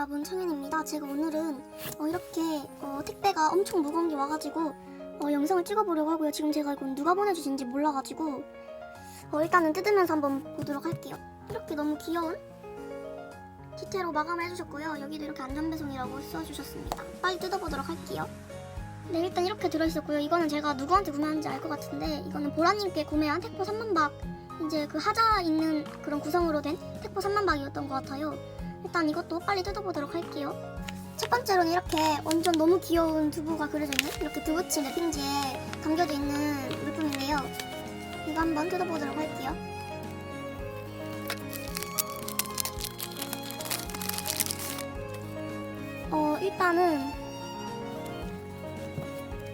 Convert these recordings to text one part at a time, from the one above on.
여러분 청현입니다. 제가 오늘은 어, 이렇게 어, 택배가 엄청 무거운 게 와가지고 어, 영상을 찍어보려고 하고요. 지금 제가 이건 누가 보내주신지 몰라가지고 어, 일단은 뜯으면서 한번 보도록 할게요. 이렇게 너무 귀여운 디테로 마감을 해주셨고요. 여기도 이렇게 안전배송이라고 써주셨습니다. 빨리 뜯어보도록 할게요. 네 일단 이렇게 들어있었고요. 이거는 제가 누구한테 구매한지 알 것 같은데 이거는 보라님께 구매한 택포 3만박 이제 그 하자 있는 그런 구성으로 된 택포 3만박이었던 것 같아요. 일단 이것도 빨리 뜯어보도록 할게요. 첫 번째로는 이렇게 완전 너무 귀여운 두부가 그려져 있는 이렇게 두부치 랩핑지에 담겨져 있는 물품인데요. 이거 한번 뜯어보도록 할게요. 어, 일단은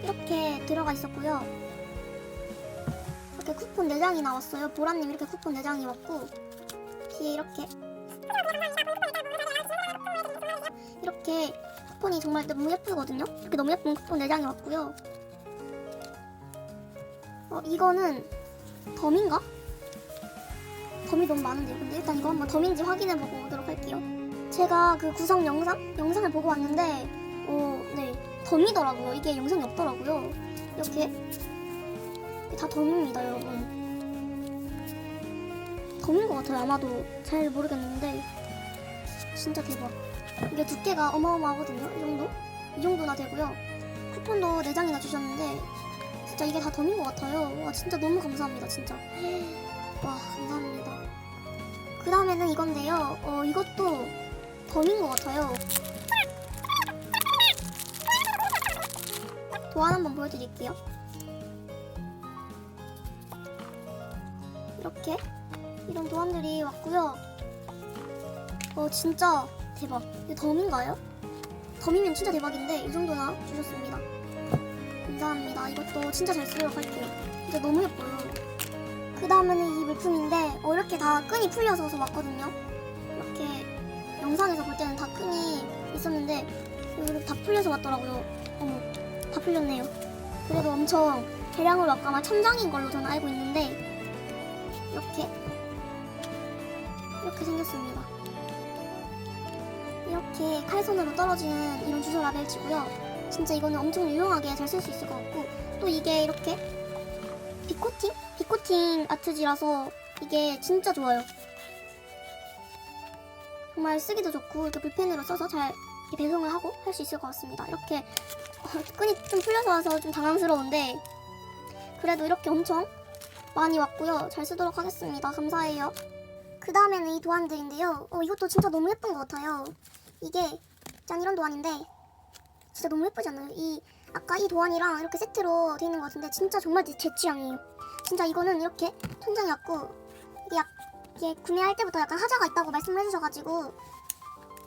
이렇게 들어가 있었고요. 이렇게 쿠폰 4장이 나왔어요. 보라님 이렇게 쿠폰 4장이 왔고 뒤에 이렇게 이렇게 쿠폰이 정말 너무 예쁘거든요. 이렇게 너무 예쁜 쿠폰 4장이 왔고요. 어, 이거는 덤인가? 덤이 너무 많은데요. 근데 일단 이거 한번 덤인지 확인해보고 오도록 할게요. 제가 그 구성 영상? 영상을 보고 왔는데 어, 네. 덤이더라고요. 이게 영상이 없더라고요. 이렇게 이게 다 덤입니다, 여러분. 덤인 것 같아요. 아마도 잘 모르겠는데 진짜 대박. 이게 두께가 어마어마하거든요. 이 정도? 이 정도나 되고요. 쿠폰도 4장이나 주셨는데 진짜 이게 다 덤인 것 같아요. 와 진짜 너무 감사합니다. 진짜. 와 감사합니다. 그 다음에는 이건데요. 어 이것도 덤인 것 같아요. 도안 한번 보여드릴게요. 이렇게 이런 도안들이 왔고요. 어 진짜 대박. 이거 덤인가요? 덤이면 진짜 대박인데 이 정도나 주셨습니다. 감사합니다. 이것도 진짜 잘 쓰도록 할게요. 진짜 너무 예뻐요. 그 다음에는 이 물품인데 어, 이렇게 다 끈이 풀려서 왔거든요. 이렇게 영상에서 볼 때는 다 끈이 있었는데 이렇게 다 풀려서 왔더라고요. 어머, 다 풀렸네요. 그래도 엄청 대량으로 아까 아마 천장인 걸로 저는 알고 있는데 이렇게 이렇게 생겼습니다. 이렇게 칼손으로 떨어지는 이런 주소 라벨치고요. 진짜 이거는 엄청 유용하게 잘 쓸 수 있을 것 같고 또 이게 이렇게 비코팅? 비코팅 아트지라서 이게 진짜 좋아요. 정말 쓰기도 좋고 이렇게 볼펜으로 써서 잘 배송을 하고 할 수 있을 것 같습니다. 이렇게 어, 끈이 좀 풀려서 와서 좀 당황스러운데 그래도 이렇게 엄청 많이 왔고요. 잘 쓰도록 하겠습니다. 감사해요. 그 다음에는 이 도안들인데요. 어, 이것도 진짜 너무 예쁜 것 같아요. 이게 짠 이런 도안인데 진짜 너무 예쁘지 않나요? 이 아까 이 도안이랑 이렇게 세트로 돼 있는 것 같은데 진짜 정말 제, 제 취향이에요. 진짜 이거는 이렇게 천장이 왔고 이게, 약, 이게 구매할 때부터 약간 하자가 있다고 말씀을 해주셔가지고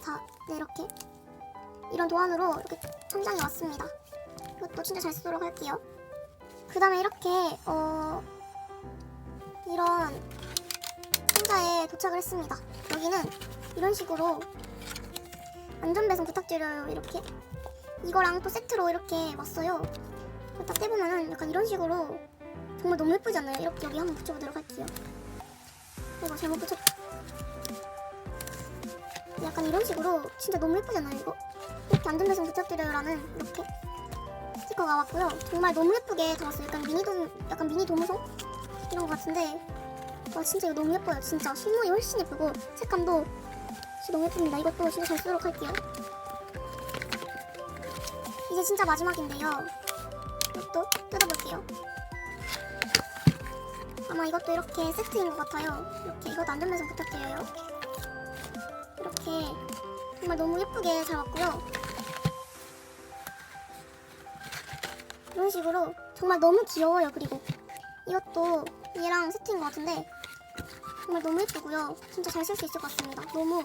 다 네, 이렇게 이런 도안으로 이렇게 천장이 왔습니다. 이것도 진짜 잘 쓰도록 할게요. 그 다음에 이렇게 어 이런 상자에 도착을 했습니다. 여기는 이런 식으로 안전배송 부탁드려요. 이렇게 이거랑 또 세트로 이렇게 왔어요. 딱 떼보면은 약간 이런 식으로 정말 너무 예쁘지 않나요? 이렇게 여기 한번 붙여보도록 할게요. 이거 잘못 붙였. 약간 이런 식으로 진짜 너무 예쁘지 않나요? 이거 이렇게 안전배송 부탁드려요라는 이렇게 스티커가 왔고요. 정말 너무 예쁘게 들어왔어요. 약간 미니 돔, 약간 미니 도무송 이런 것 같은데 와 진짜 이거 너무 예뻐요. 진짜 실물이 훨씬 예쁘고 색감도 진짜 너무 예쁩니다. 이것도 진짜 잘 쓰도록 할게요. 이제 진짜 마지막인데요. 이것도 뜯어볼게요. 아마 이것도 이렇게 세트인 것 같아요. 이렇게 이것도 안전배송 부탁드려요. 이렇게 정말 너무 예쁘게 잘 왔고요. 이런 식으로 정말 너무 귀여워요. 그리고 이것도 얘랑 세트인 것 같은데 정말 너무 예쁘고요. 진짜 잘 쓸 수 있을 것 같습니다. 너무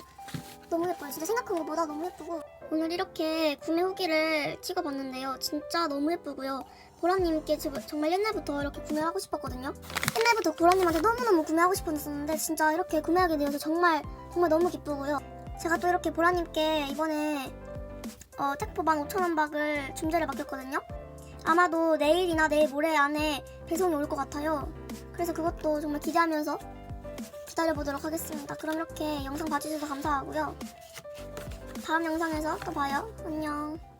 너무 예뻐요. 진짜 생각한 것보다 너무 예쁘고 오늘 이렇게 구매 후기를 찍어봤는데요. 진짜 너무 예쁘고요. 보라님께 저- 정말 옛날부터 이렇게 구매를 하고 싶었거든요. 옛날부터 보라님한테 너무너무 구매하고 싶었는데 진짜 이렇게 구매하게 되어서 정말 정말 너무 기쁘고요. 제가 또 이렇게 보라님께 이번에 어, 택포 15,000원 박을 중재를 맡겼거든요. 아마도 내일이나 내일 모레 안에 배송이 올 것 같아요. 그래서 그것도 정말 기대하면서 기다려보도록 하겠습니다. 그럼 이렇게 영상 봐주셔서 감사하고요. 다음 영상에서 또 봐요. 안녕.